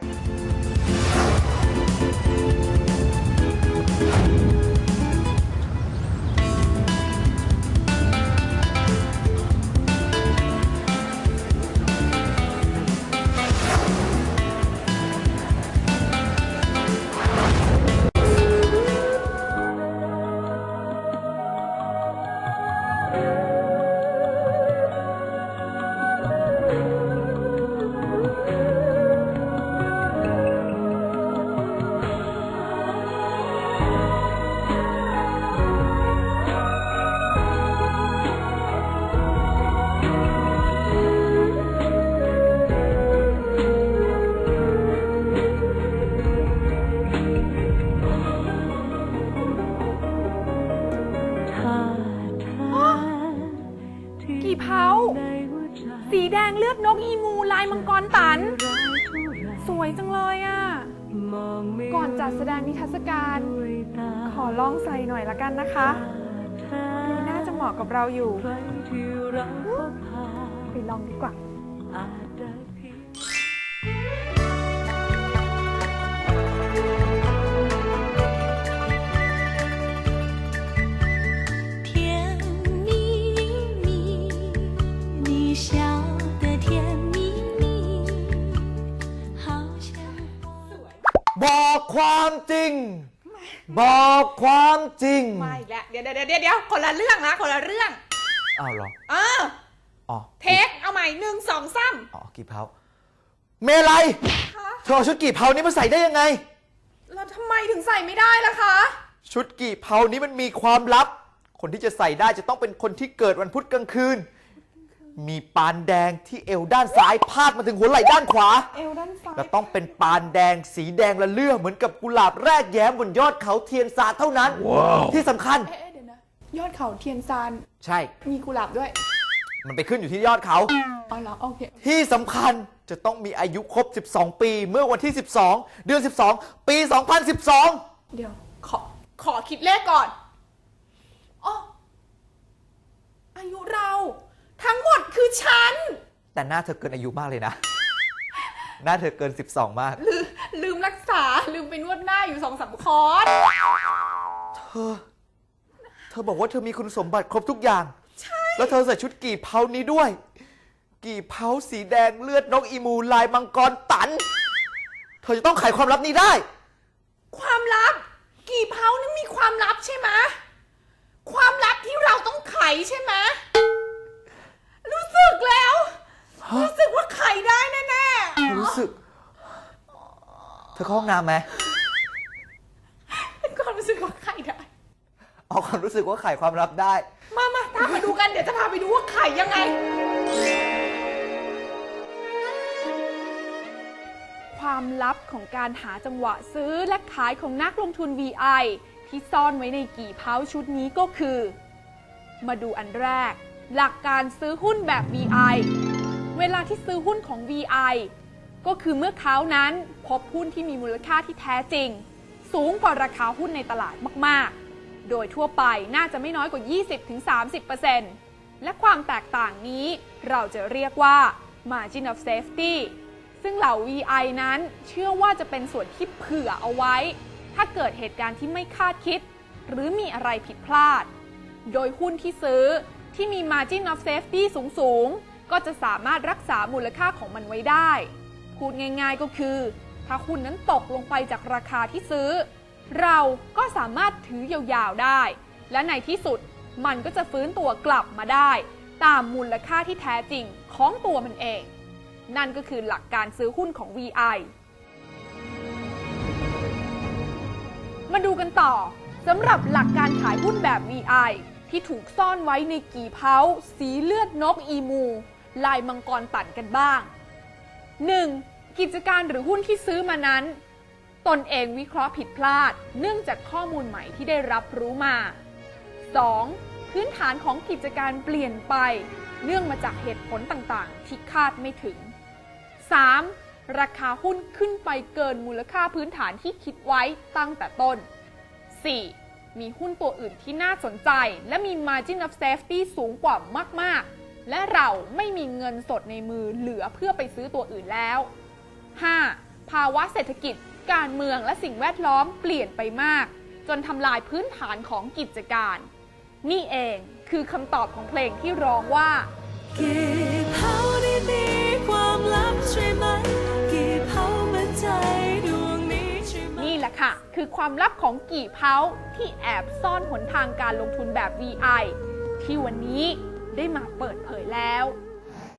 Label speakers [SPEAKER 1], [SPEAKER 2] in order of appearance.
[SPEAKER 1] กี่ แดงเลือดนกอีมูลายมังกรตัน สวยจังเลยอะ ก่อนจัดแสดงนิทรรศการ ขอลองใส่หน่อยละกันนะคะดูน่าจะเหมาะกับเราอยู่ ไปลองดีกว่า
[SPEAKER 2] บอกความจริง บอกความจริง
[SPEAKER 1] มาอีกแล้วเดี๋ยวเดี๋ยวเดี๋ยวเดี๋ยวคนละเรื่องนะคนละเรื่อง
[SPEAKER 2] อ้าวเหรอ
[SPEAKER 1] เออ
[SPEAKER 2] อ๋อ
[SPEAKER 1] เทคเอาใหม่หนึ่งสองสาม
[SPEAKER 2] อ๋อกี่เผาเมลัยเธอเอาชุดกี่เผานี้มาใส่ได้ยังไง
[SPEAKER 1] แล้วทำไมถึงใส่ไม่ได้ล่ะคะ
[SPEAKER 2] ชุดกี่เผานี้มันมีความลับ คนที่จะใส่ได้จะต้องเป็นคนที่เกิดวันพุธกลางคืน มีปานแดงที่เอวด้านซ้ายพาดมาถึงหัวไหล่ด้านขวา
[SPEAKER 1] เอวด้านซ้าย
[SPEAKER 2] และต้องเป็นปานแดงสีแดงละเลื่อเหมือนกับกุหลาบแรกแย้มบนยอดเขาเทียนซาเท่านั้น ที่สำคัญ
[SPEAKER 1] เอ๊ะเอ๊ะเดี๋ยวนะ ยอดเขาเทียนซาน
[SPEAKER 2] ใช่
[SPEAKER 1] มีกุหลาบด้วย
[SPEAKER 2] มันไปขึ้นอยู่ที่ยอดเขา
[SPEAKER 1] เอาเหรอโอเค
[SPEAKER 2] ที่สำคัญจะต้องมีอายุครบ 12 ปี เมื่อวันที่ 12 เดือน 12 ปี 2012
[SPEAKER 1] เดี๋ยว ขอขอคิดเลขก่อนอ๋ออายุเรา ทั้งหมดคือฉัน
[SPEAKER 2] แต่หน้าเธอเกินอายุมากเลยนะ หน้าเธอเกิน 12 มาก
[SPEAKER 1] ลืมลืมรักษา ลืมไปนวดหน้าอยู่สองสามคอร์ส
[SPEAKER 2] เธอ เธอบอกว่าเธอมีคุณสมบัติครบทุกอย่าง ใช่ แล้วเธอใส่ชุดกี่เผานี้ด้วย กี่เผาสีแดงเลือดนกอีมูลายมังกรตัน เธอจะต้องไขความลับนี้ได้
[SPEAKER 1] ความลับ กี่เพานี่มีความลับใช่ไหมความลับที่เราต้องไขใช่ไหม
[SPEAKER 2] ธอเข้าห้องน้ำไหม
[SPEAKER 1] ๆเป็นความรู้สึกว่าไขได้
[SPEAKER 2] เอาความรู้สึกว่าไขความลับได้
[SPEAKER 1] มามาตามมาดูกัน เดี๋ยวจะพาไปดูว่าไข่ยังไง ความลับของการหาจังหวะซื้อและขายของนักลงทุน VI ที่ซ่อนไว้ในกี่เพาชุดนี้ก็คือ มาดูอันแรก หลักการซื้อหุ้นแบบ VI เวลาที่ซื้อหุ้นของ VI ก็คือเมื่อเขานั้นพบหุ้นที่มีมูลค่าที่แท้จริง สูงกว่าราคาหุ้นในตลาดมากๆ โดยทั่วไปน่าจะไม่น้อยกว่า 20-30%และความแตกต่างนี้เราจะเรียกว่า margin of safety ซึ่งเหล่า VI นั้นเชื่อว่าจะเป็นส่วนที่เผื่อเอาไว้ ถ้าเกิดเหตุการณ์ที่ไม่คาดคิด หรือมีอะไรผิดพลาด โดยหุ้นที่ซื้อที่มี margin of safety สูงๆ ก็จะสามารถรักษามูลค่าของมันไว้ได้ พูดง่าย ๆ ก็คือ ถ้าหุ้นนั้นตกลงไปจากราคาที่ซื้อ เราก็สามารถถือยาวๆได้ และในที่สุดมันก็จะฟื้นตัวกลับมาได้ ตามมูลค่าที่แท้จริงของตัวมันเอง นั่นก็คือหลักการซื้อหุ้นของ VI มาดูกันต่อสำหรับหลักการขายหุ้นแบบ VI ที่ถูกซ่อนไว้ในกี่เพาสีเลือดนกอีมู ลายมังกรตันกันบ้าง 1. กิจการหรือหุ้นที่ซื้อมานั้น ตนเองวิเคราะห์ผิดพลาด เนื่องจากข้อมูลใหม่ที่ได้รับรู้มา 2. พื้นฐานของกิจการเปลี่ยนไป เนื่องมาจากเหตุผลต่างๆ ที่คาดไม่ถึง 3. ราคาหุ้นขึ้นไปเกินมูลค่าพื้นฐานที่คิดไว้ตั้งแต่ต้น 4. มีหุ้นตัวอื่นที่น่าสนใจ และมี margin of safety สูงกว่ามาก ๆ และเราไม่มีเงินสดในมือเหลือเพื่อไปซื้อตัวอื่นแล้ว 5. ภาวะเศรษฐกิจ การเมืองและสิ่งแวดล้อมเปลี่ยนไปมาก จนทำลายพื้นฐานของกิจการ นี่เองคือคำตอบของเพลงที่ร้องว่า
[SPEAKER 3] กี่เผาได้มีความลับใช่ไหมกี่เผาเหมือนใจดวงนี้ใช่ไหม
[SPEAKER 1] นี่แหละค่ะ คือความลับของกี่เพาที่แอบซ่อนหนทางการลงทุนแบบ VI ที่วันนี้ได้มาเปิดเผยแล้ว